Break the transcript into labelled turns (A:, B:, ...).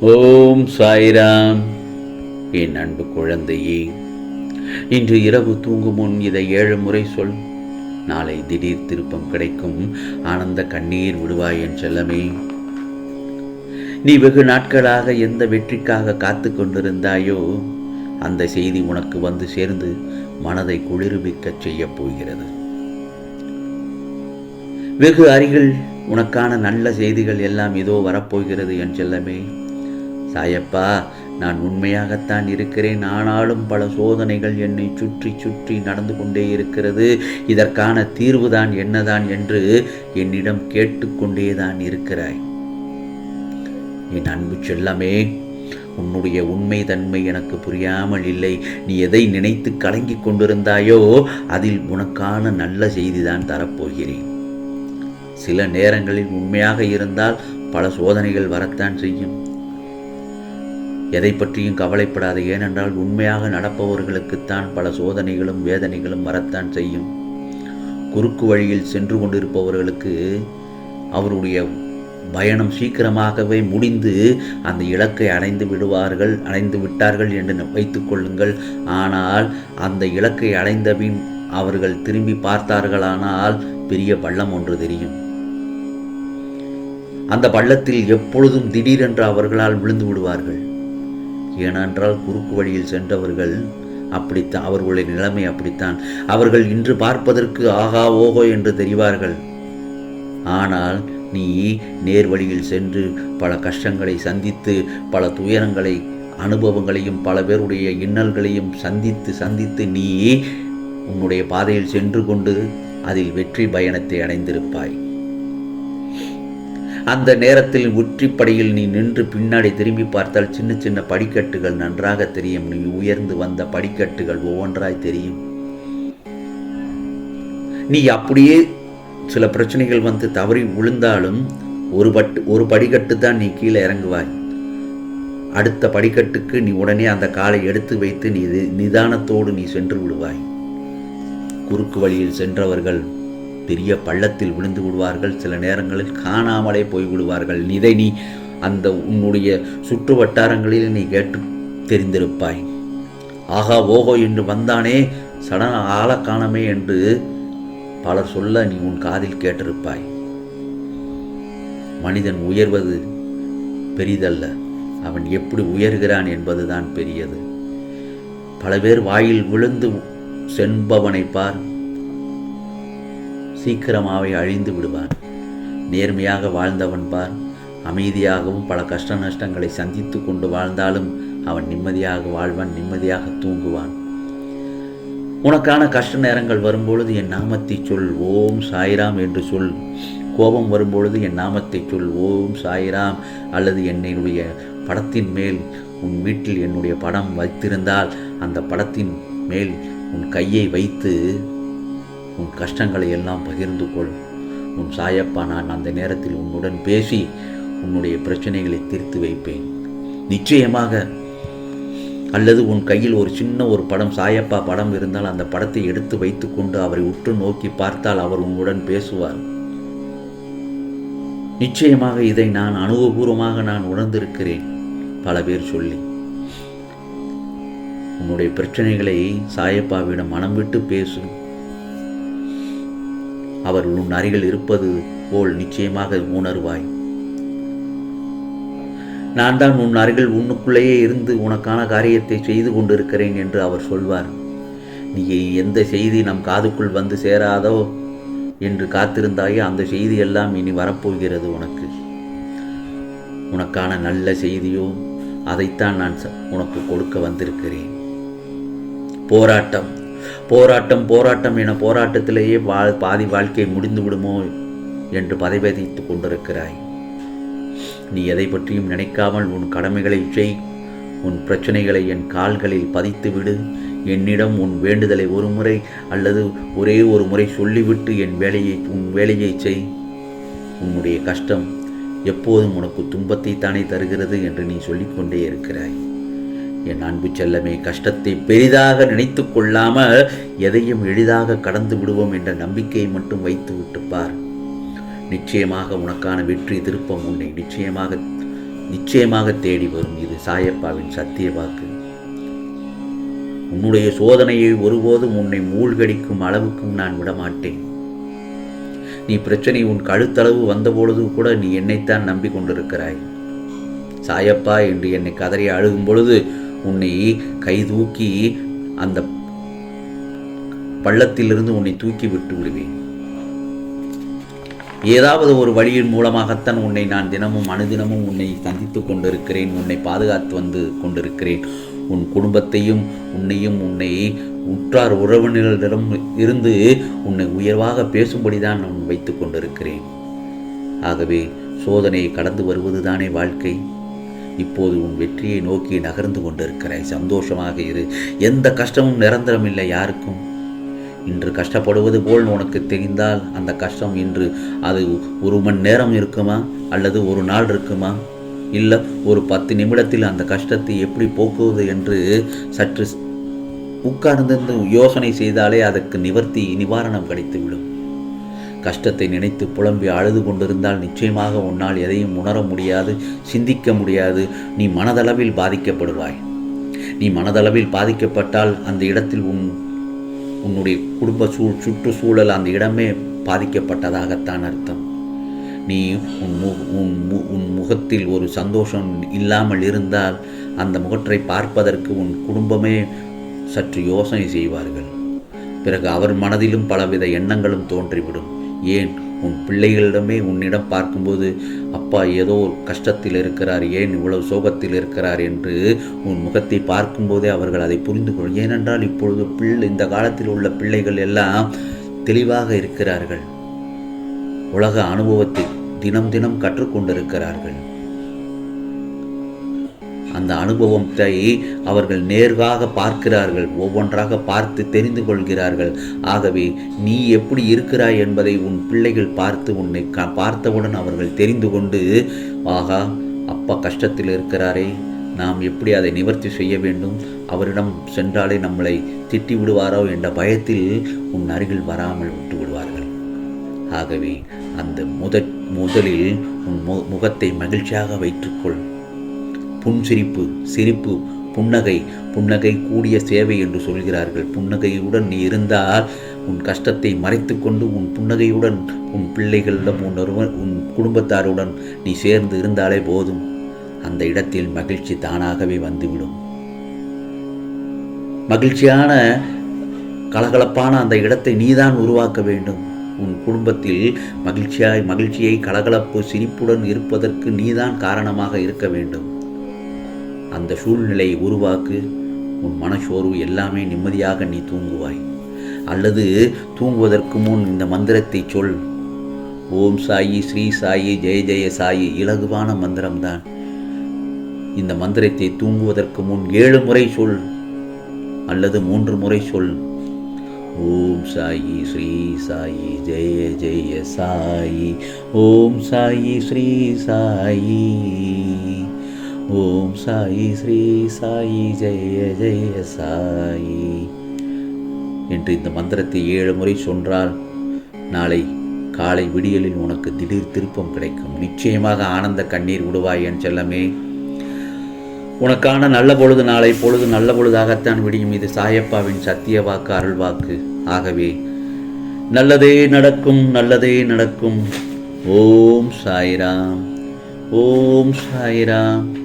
A: ஓம் சாய்ராம். என் அன்பு குழந்தையே இன்று இரவு தூங்கும் முன் இதை ஏழு முறை சொல். நாளை திடீர் திருப்பம் கிடைக்கும். ஆனந்த கண்ணீர் விடுவாய் என் செல்லமே. நீ வெகு நாட்களாக எந்த வெற்றிக்காக காத்து கொண்டிருந்தாயோ அந்த செய்தி உனக்கு வந்து சேர்ந்து மனதை குளிர்விக்கச் செய்யப் போகிறது. வெகு அருகில் உனக்கான நல்ல செய்திகள் எல்லாம் இதோ வரப்போகிறது என் செல்லமே. சாயப்பா நான் உண்மையாகத்தான் இருக்கிறேன். ஆனாலும் பல சோதனைகள் என்னை சுற்றி சுற்றி நடந்து கொண்டே இருக்கிறது. இதற்கான தீர்வுதான் என்னதான் என்று என்னிடம் கேட்டுக்கொண்டேதான் இருக்கிறாய். என் அன்பு செல்லமே உன்னுடைய உண்மை தன்மை எனக்கு புரியாமல் இல்லை. நீ எதை நினைத்து கலங்கிக் கொண்டிருந்தாயோ அதில் உனக்கான நல்ல செய்திதான் தரப்போகிறேன். சில நேரங்களில் உண்மையாக இருந்தால் பல சோதனைகள் வரத்தான் செய்யும். எதை பற்றியும் கவலைப்படாது. ஏனென்றால் உண்மையாக நடப்பவர்களுக்குத்தான் பல சோதனைகளும் வேதனைகளும் வரத்தான் செய்யும். குறுக்கு வழியில் சென்று கொண்டிருப்பவர்களுக்கு அவருடைய பயணம் சீக்கிரமாகவே முடிந்து அந்த இலக்கை அடைந்து விடுவார்கள் அடைந்து விட்டார்கள் என்று வைத்துக் கொள்ளுங்கள். ஆனால் அந்த இலக்கை அடைந்தபின் அவர்கள் திரும்பி பார்த்தார்களானால் பெரிய பள்ளம் ஒன்று தெரியும். அந்த பள்ளத்தில் எப்பொழுதும் திடீரென்று அவர்களால் விழுந்து விடுவார்கள். ஏனென்றால் குறுக்கு வழியில் சென்றவர்கள் அப்படித்தான் அவர்களுடைய நிலைமை அப்படித்தான். அவர்கள் இன்று பார்ப்பதற்கு ஆகா ஓகோ என்று தெரிவார்கள். ஆனால் நீ நேர் வழியில் சென்று பல கஷ்டங்களை சந்தித்து பல துயரங்களை அனுபவங்களையும் பல பேருடைய இன்னல்களையும் சந்தித்து சந்தித்து நீ உன்னுடைய பாதையில் சென்று கொண்டு அதில் வெற்றி பயணத்தை அடைந்திருப்பாய். அந்த நேரத்தில் உற்றிப்படையில் நீ நின்று பின்னாடி திரும்பி பார்த்தால் சின்ன சின்ன படிக்கட்டுகள் நன்றாக தெரியும். நீ உயர்ந்து வந்த படிக்கட்டுகள் ஒவ்வொன்றாய் தெரியும். நீ அப்படியே சில பிரச்சனைகள் வந்து தவறி விழுந்தாலும் ஒரு பட்டு ஒரு படிக்கட்டு தான் நீ கீழே இறங்குவாய். அடுத்த படிக்கட்டுக்கு நீ உடனே அந்த காலை எடுத்து வைத்து நீ நிதானத்தோடு நீ சென்று விடுவாய். குறுக்கு வழியில் சென்றவர்கள் பெரிய பள்ளத்தில் விழுந்து விடுவார்கள். சில நேரங்களில் காணாமலே போய் விடுவார்கள். இதை நீ அந்த உன்னுடைய சுற்று வட்டாரங்களில் நீ கேட்டு தெரிந்திருப்பாய். ஆகா ஓகோ என்று வந்தானே சடன ஆழக்காணமே காணமே என்று பலர் சொல்ல நீ உன் காதில் கேட்டிருப்பாய். மனிதன் உயர்வது பெரிதல்ல. அவன் எப்படி உயர்கிறான் என்பதுதான் பெரியது. பல பேர் வாயில் விழுந்து சென்பவனை பார் சீக்கிரமாகவே அழிந்து விடுவான். நேர்மையாக வாழ்ந்தவன் பார். அமைதியாகவும் பல கஷ்ட நஷ்டங்களை சந்தித்து கொண்டு வாழ்ந்தாலும் அவன் நிம்மதியாக வாழ்வான் நிம்மதியாக தூங்குவான். உனக்கான கஷ்ட நேரங்கள் வரும்பொழுது என் நாமத்தை சொல் ஓம் சாய்ராம் என்று சொல். கோபம் வரும்பொழுது என் நாமத்தை சொல் ஓம் சாய்ராம் அல்லது என்னுடைய படத்தின் மேல் உன் வீட்டில் என்னுடைய படம் வைத்திருந்தால் அந்த படத்தின் மேல் உன் கையை வைத்து உன் கஷ்டங்களை எல்லாம் பகிர்ந்து கொள். உன் சாயப்பா நான் அந்த நேரத்தில் உன்னுடன் பேசி உன்னுடைய பிரச்சனைகளை தீர்த்து வைப்பேன். நிச்சயமாக அல்லது உன் கையில் ஒரு சின்ன ஒரு படம் சாயப்பா படம் இருந்தால் அந்த படத்தை எடுத்து வைத்துக்கொண்டு அவரை உற்று நோக்கி பார்த்தால் அவர் உன்னுடன் பேசுவார். நிச்சயமாக இதை நான் அனுபவபூர்வமாக நான் உணர்ந்திருக்கிறேன் பல பேர் சொல்லி. உன்னுடைய பிரச்சனைகளை சாயப்பாவிடம் மனம் விட்டு பேசு அவர் உன் அருகில் இருப்பது போல் நிச்சயமாக உணர்வாய். நான் தான் உன் அருகில் உன்னுக்குள்ளேயே இருந்து உனக்கான காரியத்தை செய்து கொண்டிருக்கிறேன் என்று அவர் சொல்வார். நீ எந்த செய்தி நம் காதுக்குள் வந்து சேராதோ என்று காத்திருந்தாயோ அந்த செய்தி எல்லாம் இனி வரப்போகிறது உனக்கு. உனக்கான நல்ல செய்தியோ அதைத்தான் நான் உனக்கு கொடுக்க வந்திருக்கிறேன். போராட்டம் போராட்டம் போராட்டம் என போராட்டத்திலேயே வா பாதி வாழ்க்கை முடிந்து விடுமோ என்று பதைபதித்து கொண்டிருக்கிறாய். நீ எதை பற்றியும் நினைக்காமல் உன் கடமைகளை செய். உன் பிரச்சனைகளை என் கால்களில் பதித்து விடு என்னிடம் உன் வேண்டுதலை ஒரு முறை அல்லது ஒரே ஒரு முறை சொல்லிவிட்டு என் வேலையை உன் வேலையை செய். உன்னுடைய கஷ்டம் எப்போதும் உனக்கு துன்பத்தை தானே தருகிறது என்று நீ சொல்லிக்கொண்டே இருக்கிறாய். என் அன்பு செல்லமே கஷ்டத்தை பெரிதாக நினைத்து கொள்ளாமல் எதையும் எளிதாக கடந்து விடுவோம் என்ற நம்பிக்கையை மட்டும் வைத்து விட்டுப்பார் நிச்சயமாக உனக்கான வெற்றி திருப்பம் உன்னை நிச்சயமாக நிச்சயமாக தேடி வரும். இது சாயப்பாவின் சத்திய வாக்கு. உன்னுடைய சோதனையை ஒருபோதும் உன்னை மூழ்கடிக்கும் அளவுக்கும் நான் விடமாட்டேன். நீ பிரச்சனை உன் கழுத்தளவு வந்தபொழுது கூட நீ என்னைத்தான் நம்பிக்கொண்டிருக்கிறாய். சாயப்பா என்று என்னை கதறி அழுகும் பொழுது உன்னை கை தூக்கி அந்த பள்ளத்திலிருந்து உன்னை தூக்கி விட்டு விடுவேன். ஏதாவது ஒரு வழியின் மூலமாகத்தான் உன்னை நான் தினமும் அனுதினமும் உன்னை சந்தித்துக் கொண்டிருக்கிறேன் உன்னை பாதுகாத்து வந்து கொண்டிருக்கிறேன். உன் குடும்பத்தையும் உன்னையும் உன்னை உற்றார் உறவினர்களிடம் இருந்து உன்னை உயர்வாக பேசும்படிதான் நான் வைத்துக் கொண்டிருக்கிறேன். ஆகவே சோதனையை கடந்து வருவதுதானே வாழ்க்கை? இப்போது உன் வெற்றியை நோக்கி நகர்ந்து கொண்டிருக்கிறாய் சந்தோஷமாக இரு. எந்த கஷ்டமும் நிரந்தரம் இல்லை யாருக்கும். இன்று கஷ்டப்படுவது போல் உனக்கு தெரிந்தால் அந்த கஷ்டம் இன்று அது ஒரு மணி நேரம் இருக்குமா? அல்லது ஒரு நாள் இருக்குமா? இல்லை ஒரு பத்து நிமிடத்தில் அந்த கஷ்டத்தை எப்படி போக்குவது என்று சற்று உட்கார்ந்திருந்து யோசனை செய்தாலே அதற்கு நிவர்த்தி நிவாரணம் கிடைத்துவிடும். கஷ்டத்தை நினைத்து புலம்பி அழுது கொண்டிருந்தால் நிச்சயமாக உன்னால் எதையும் உணர முடியாது சிந்திக்க முடியாது. நீ மனதளவில் பாதிக்கப்படுவாய். நீ மனதளவில் பாதிக்கப்பட்டால் அந்த இடத்தில் உன் உன்னுடைய குடும்ப சூழ் சுற்றுச்சூழல் அந்த இடமே பாதிக்கப்பட்டதாகத்தான் அர்த்தம். நீ உன் மு உன் மு உன் முகத்தில் ஒரு சந்தோஷம் இல்லாமல் இருந்தால் அந்த முகற்றை பார்ப்பதற்கு உன் குடும்பமே சற்று யோசனை செய்வார்கள். பிறகு அவர் மனதிலும் பலவித எண்ணங்களும் தோன்றிவிடும். ஏன் உன் பிள்ளைகளிடமே உன்னிடம் பார்க்கும்போது அப்பா ஏதோ கஷ்டத்தில் இருக்கிறார் ஏன் இவ்வளவு சோகத்தில் இருக்கிறார்? என்று உன் முகத்தை பார்க்கும்போதே அவர்கள் அதை புரிந்து கொள்ளும் ஏனென்றால் இப்பொழுது பிள்ளை இந்த காலத்தில் உள்ள பிள்ளைகள் எல்லாம் தெளிவாக இருக்கிறார்கள். உலக அனுபவத்தை தினம் தினம் கற்றுக்கொண்டிருக்கிறார்கள். அந்த அனுபவத்தை அவர்கள் நேர்வாக பார்க்கிறார்கள் ஒவ்வொன்றாக பார்த்து தெரிந்து கொள்கிறார்கள். ஆகவே நீ எப்படி இருக்கிறாய் என்பதை உன் பிள்ளைகள் பார்த்து உன்னை க பார்த்தவுடன் அவர்கள் தெரிந்து கொண்டு ஆகா அப்பா கஷ்டத்தில் இருக்கிறாரே நாம் எப்படி அதை நிவர்த்தி செய்ய வேண்டும்? அவரிடம் சென்றாலே நம்மளை திட்டி விடுவாரோ என்ற பயத்தில் உன் அருகில் வராமல் விட்டு விடுவார்கள். ஆகவே அந்த முத முதலில் உன் மு முகத்தை மகிழ்ச்சியாக வைத்துக்கொள். புன்சிரிப்பு சிரிப்பு புன்னகை புன்னகை கூடிய சேவை என்று சொல்கிறார்கள். புன்னகையுடன் நீ இருந்தால் உன் கஷ்டத்தை மறைத்துக்கொண்டு உன் புன்னகையுடன் உன் பிள்ளைகளிடம் உன் உன் குடும்பத்தாருடன் நீ சேர்ந்து இருந்தாலே போதும். அந்த இடத்தில் மகிழ்ச்சி தானாகவே வந்துவிடும். மகிழ்ச்சியான கலகலப்பான அந்த இடத்தை நீதான் உருவாக்க வேண்டும். உன் குடும்பத்தில் மகிழ்ச்சியாய் மகிழ்ச்சியை கலகலப்பு சிரிப்புடன் இருப்பதற்கு நீதான் காரணமாக இருக்க வேண்டும். அந்த சூழ்நிலையை உருவாக்கு. உன் மனசோர்வு எல்லாமே நிம்மதியாக நீ தூங்குவாய். அல்லது தூங்குவதற்கு முன் இந்த மந்திரத்தை சொல். ஓம் சாயி ஸ்ரீ சாயி ஜெய ஜெய சாயி இலகுவான மந்திரம்தான். இந்த மந்திரத்தை தூங்குவதற்கு முன் ஏழு முறை சொல். அல்லது மூன்று முறை சொல். ஓம் சாயி ஸ்ரீ சாயி ஜெய ஜெய சாயி. ஓம் சாயி ஸ்ரீ சாயி. ஓம் சாயி ஸ்ரீ சாயி ஜெய ஜெய சாயி. என்று இந்த மந்திரத்தை ஏழு முறை சொன்றால் நாளை காலை விடியலில் உனக்கு திடீர் திருப்பம் கிடைக்கும். நிச்சயமாக ஆனந்த கண்ணீர் விடுவாய் என் செல்லமே. உனக்கான நல்ல பொழுது நாளை பொழுது நல்ல பொழுதாகத்தான் விடியும். இது சாயப்பாவின் சத்திய வாக்கு அருள் வாக்கு. ஆகவே நல்லதே நடக்கும் நல்லதே நடக்கும். ஓம் சாய்ராம் ஓம் சாய்ராம்.